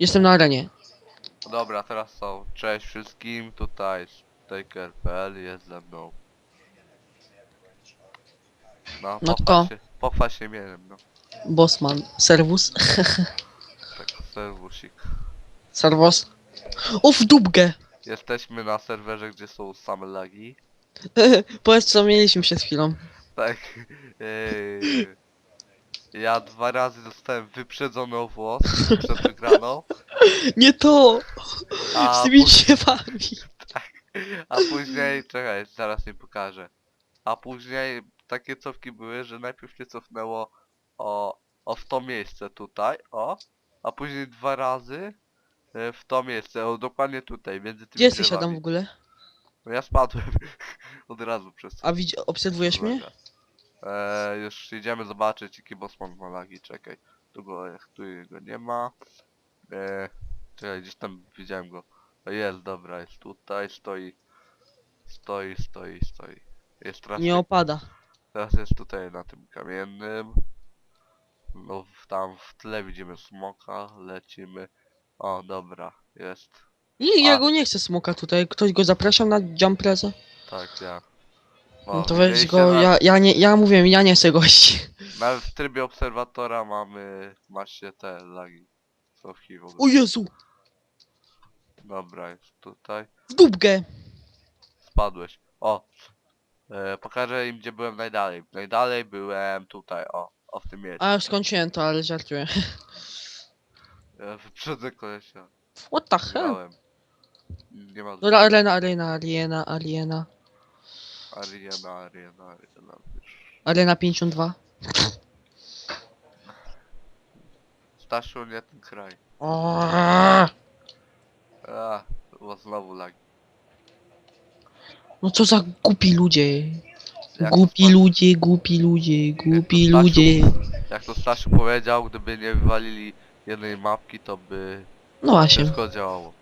Jestem na arenie. Dobra, teraz są. Cześć wszystkim, tutaj Staker.pl jest ze mną. No, No pochwal to- się, pochwal się no. Bosman. Serwus. Tak, serwusik. Serwus. W dubkę. Jesteśmy na serwerze, gdzie są same lagi. Powiedz co mieliśmy przed chwilą. Tak. Yy, ja dwa razy zostałem wyprzedzony o włos przed wygraną. Nie to! A, Z tymi pó- drzewami. a później, czekaj, zaraz mi pokażę. A później takie cofki były, że najpierw się cofnęło o, o w to miejsce tutaj, o. A później dwa razy e, w to miejsce, o dokładnie tutaj, między tymi Gdzie jesteś drzewami. Adam w ogóle? No ja spadłem od razu przez A widz, obserwujesz mnie? Eee, już idziemy zobaczyć jaki Bosman ma lagi, czekaj. Tu go, tu go nie ma. Eee, czekaj, gdzieś tam widziałem go. O jest, dobra, jest tutaj, stoi. Stoi, stoi, stoi. Jest teraz, Nie opada. teraz jest tutaj na tym kamiennym. No tam w tle widzimy smoka, lecimy. O, dobra, jest. Nie, ja A. go nie chcę smoka tutaj. Ktoś go zapraszał na jumpreza? Tak, ja. No to weź widzieliście go, na- ja, ja nie, ja mówiłem, ja nie chcę gości. Nawet w trybie obserwatora mamy, macie te lagi. Cofki w ogóle. O Jezu! Dobra, jest tutaj. W dubkę! Spadłeś. O! E, pokażę im gdzie byłem najdalej. Najdalej byłem tutaj, o. O w tym miejscu. A już skończyłem to, ale żartuję. E, wyprzedzę kolesia. What the hell? Grałem. Nie ma Dobra, arena, arena, arena, arena. Ariana, Ariana, Ariana. Arena 52. Stasiu, nie ten kraj. A, bo znowu lagi. No co za głupi ludzie. Jak Głupi ludzie, głupi ludzie, głupi Stasiu- ludzie. Jak to Stasiu powiedział, gdyby nie wywalili jednej mapki, to by No właśnie. wszystko działało.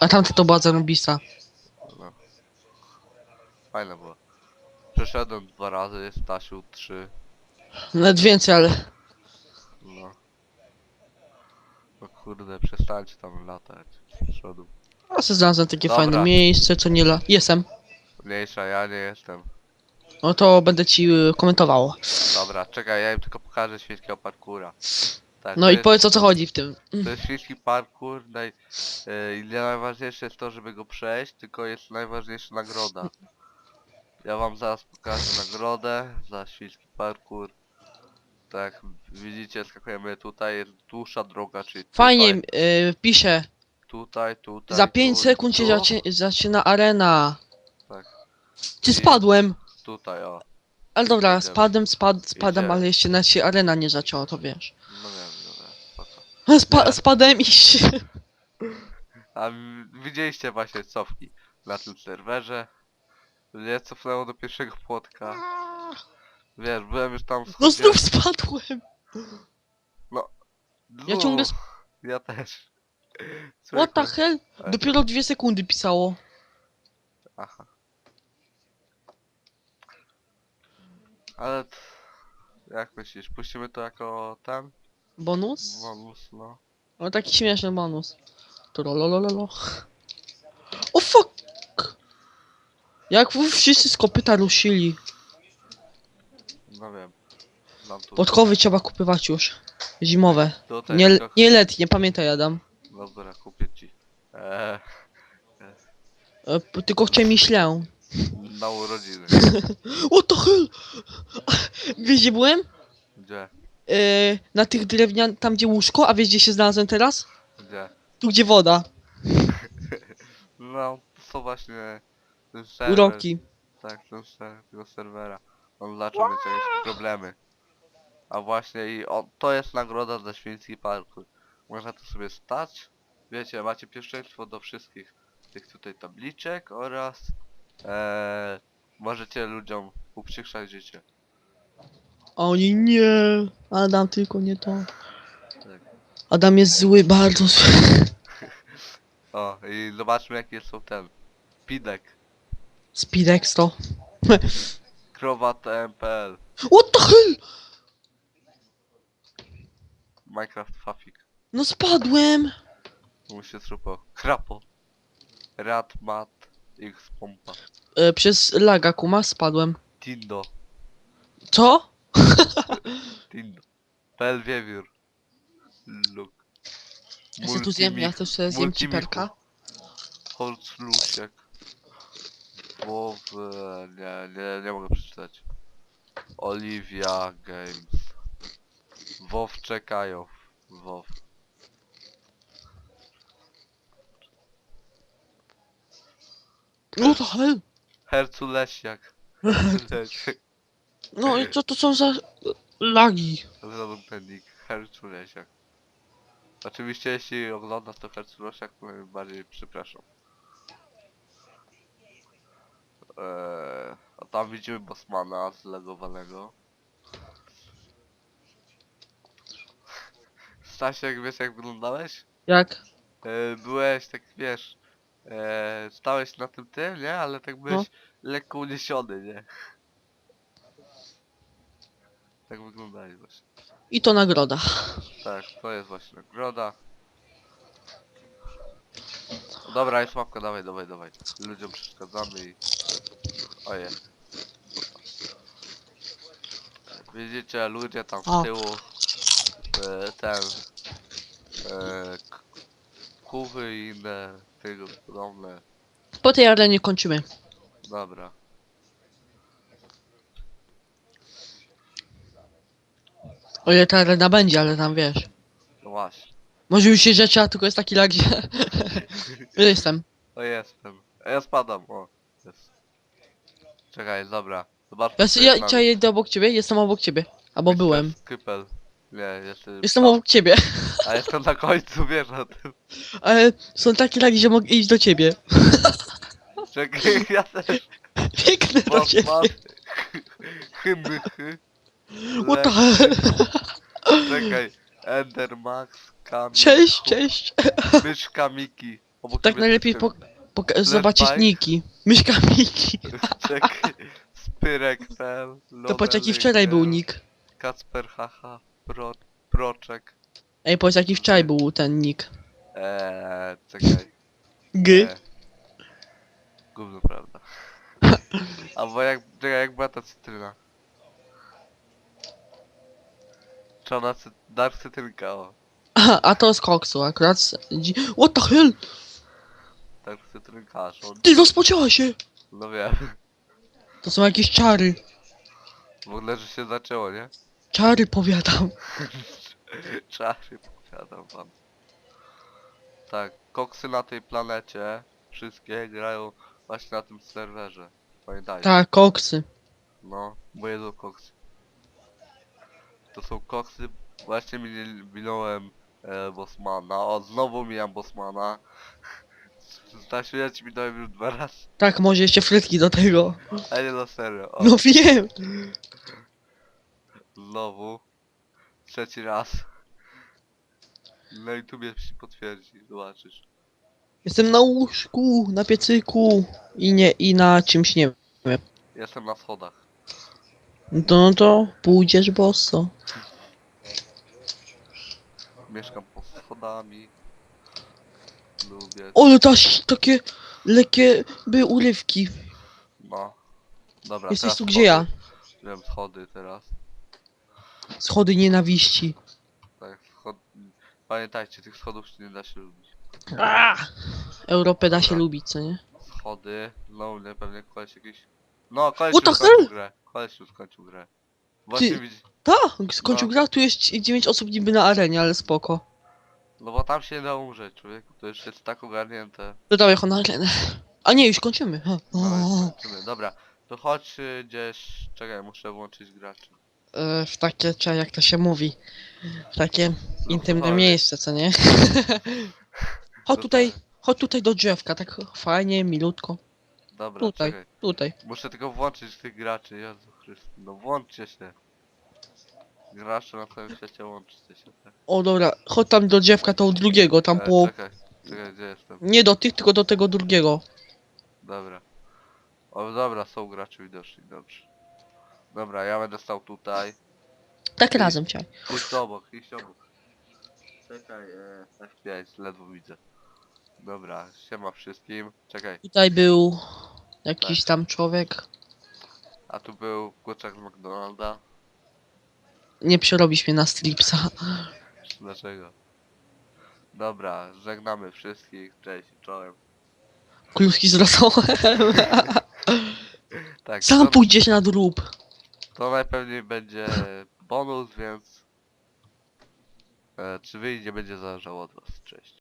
A tamta to była zarąbista. No. Fajne było. Przeszedłem dwa razy, Stasiu trzy. Nawet więcej, ale... No. No kurde, przestańcie tam latać z przodu. Ja sobie znalazłem takie Dobra. fajne miejsce, co nie la... Jestem. Mniejsza, ja nie jestem. No to będę ci y, komentował. Dobra, czekaj, ja im tylko pokażę świńskiego parkura. Tak, No to i jest, powiedz o co chodzi w tym. To jest świński parkour, naj, nie najważniejsze jest to, żeby go przejść, tylko jest najważniejsza nagroda. Ja wam zaraz pokażę nagrodę za świński parkour. Tak, widzicie, skakujemy tutaj, jest dłuższa droga, czyli Fajnie, tutaj, y, piszę. tutaj, tutaj. Za 5 tu, sekund się tu, zacie, zaczyna arena. Tak. Czy I- spadłem? Tutaj, o. Ale dobra, Idziemy. spadłem, spad, spadam, Idziemy. ale jeszcze nawet się arena nie zaczęła, to wiesz. No wiem, dobra, spoko. Spa Nie. spadłem i się... A m- widzieliście właśnie cofki na tym serwerze. Mnie cofnęło do pierwszego płotka. Wiesz, byłem już tam No znów spadłem! ja No, ciągle Ja też. What the hell? Dopiero dwie sekundy pisało. Aha. Ale... t- Jak myślisz, puścimy to jako ten? Bonus? Bonus, no. No taki śmieszny bonus. Trololololo. O fuck! Jak wy wszyscy z kopyta ruszyli. No wiem. Mam tu... Podkowy trzeba kupywać już. Zimowe. Tutaj Nie, nie letnie, pamiętaj Adam. Dobra, kupię ci. Eee, E, p- tylko chciałem mi ślę. na urodziny. What the hell? Wiesz gdzie byłem? Gdzie? E, na tych drewnian, tam gdzie łóżko, a wiesz gdzie się znalazłem teraz? Gdzie? Tu gdzie woda. No, to właśnie ten serwer, Uroki. tak, ten ser, tego serwera. On zaczął mieć jakieś problemy. A właśnie i on, to jest nagroda za świński parkour. Można tu sobie stać. Wiecie, macie pierwszeństwo do wszystkich tych tutaj tabliczek oraz e, możecie ludziom uprzykrzyć życie. Oni nie. Adam tylko nie to. Tak. Adam jest zły, bardzo zły. O, i zobaczmy jaki są ten. Pidek. Speedex to. Krowa TMPL. What the hell? Minecraft Fafik. No spadłem! Mu się trupo. Krapo. Rat, mat, x pompa. E, przez laga kuma spadłem. Tindo. Co? Tindo. Pel wiewiór. Luk. Ja sobie tu zjem, ja też sobie zjem Multimichu. ciperka. Holzlusiek. Wow... Nie, nie, nie mogę przeczytać. Olivia Games. Wow czekają. Wow. No to hell. Hercu Lesiak. Lesiak. No i co to są za lagi? Zrobił ten nick. Hercu Lesiak. Oczywiście jeśli oglądasz to Hercu Lesiak, to najbardziej przepraszam. Eee, a tam widzimy Bosmana zlegowanego. Stasiek, wiesz jak wyglądałeś? Jak? E, byłeś tak, wiesz, e, stałeś na tym tym, nie? Ale tak byłeś No. lekko uniesiony, nie? Tak wyglądałeś właśnie. I to nagroda. Tak, to jest właśnie nagroda. Dobra, jest łapka, dawaj, dawaj, dawaj. Ludziom przeszkadzamy i... Oje. Widzicie, ludzie tam z tyłu... E, ten... E, k- kuwy i inne tego podobne. Po tej arenie kończymy. Dobra. O ile ta arena będzie, ale tam wiesz. No właśnie. Może już się rzeczy, a tylko jest taki lag, że... Jestem. O jestem. Ja spadam, o. Czekaj, dobra. Zobacz. Ja, s- ja, ja jedę obok ciebie, jestem obok ciebie. Albo byłem. Kypel. Nie, jestem. Jestem obok ciebie. A jestem na końcu, wiesz o tym. Ale są takie lagi, że mogę iść do ciebie. Czekaj, ja też. Piękne do ciebie. Bosman. Hymy, hy. What the hell? Czekaj. Endermax, Kamil. Cześć, cześć. Myszka Miki. Obok Tak ciebie najlepiej po, poka- zobaczyć bike. niki. Myszka Miki. Czekaj. Spyrek, fel. To patrz jaki wczoraj był nick. Kacper, haha. Pro, proczek. Ej, powiedz jaki wczoraj był ten nick. Eee, czekaj. G. E, Gówno prawda. Albo jak, czekaj, jak była ta cytryna? Czarna cy... Dark cytrynka, o. A, a to z koksu akurat. z- dzi- What the hell? Dark cytrynka, aż on... Ty rozpoczęła się! No wiem. To są jakieś czary. W ogóle, że się zaczęło, nie? Czary powiadam. Czary, powiadam wam. Tak, koksy na tej planecie, wszystkie grają właśnie na tym serwerze. Pamiętajcie. Tak, koksy. No, bo jedzą koksy. To są koksy. Właśnie mi- minąłem e, Bosmana. O, znowu mijam Bosmana. Ja ci minąłem już dwa razy. Tak, może jeszcze frytki do tego. A nie no serio. O, No wiem. znowu. Trzeci raz. Na YouTubie się potwierdzi, zobaczysz. Jestem na łóżku, na piecyku. I nie, i na czymś nie wiem. Jestem na schodach. No to, no to pójdziesz bosso. Mieszkam pod schodami. Lubię. O, taś, takie lekkie by urywki. No. Dobra, Jesteś teraz tu gdzie ja? Wiem schody teraz. Schody nienawiści. Tak, schod... Pamiętajcie, tych schodów się nie da się lubić. A! Europę da się Dobra. lubić, co nie? Schody, no nie pewnie koleś jakiś... No, koleś What już the skończył grę. Koleś już skończył grę. Właśnie Ty- widzi... Tak, skończył No. gra, tu jest 9 osób niby na arenie, ale spoko. No bo tam się nie da umrzeć, człowieku. To już jest tak ogarnięte. To dawaj ho na arenę. A nie, już kończymy. Ha. No, O, i skończymy. Dobra, to chodź y, gdzieś... Czekaj, muszę włączyć graczy. e, w takie, czy jak to się mówi, w takie intymne dawaj. miejsce, co nie? Chodź No tutaj, chodź tutaj do drzewka, tak fajnie, milutko. Dobra, Tutaj. czekaj. Tutaj. Muszę tylko włączyć tych graczy, Jezu Chryste. No włączcie się. Gracze na całym świecie łączcie się, tak? O dobra, chodź tam do drzewka, to drugiego, tam E, po... Czekaj, czekaj, gdzie jestem? Nie do tych, tylko do tego drugiego. Dobra. O, dobra, są gracze widoczni, dobrze. Dobra, ja będę stał tutaj. Tak razem cię. Iść obok, iść obok. Czekaj, e, F5, ledwo widzę. Dobra, siema wszystkim. Czekaj, Tutaj był jakiś tam człowiek. a tu był kurczak z McDonalda. Nie przerobisz mnie na stripsa. Dlaczego? Dobra, żegnamy wszystkich. Cześć, czołem. Kluski z rosołem. Tak, Sam to, pójdziesz na drób. to najpewniej będzie bonus, więc... E, czy wyjdzie będzie zależało od was. Cześć.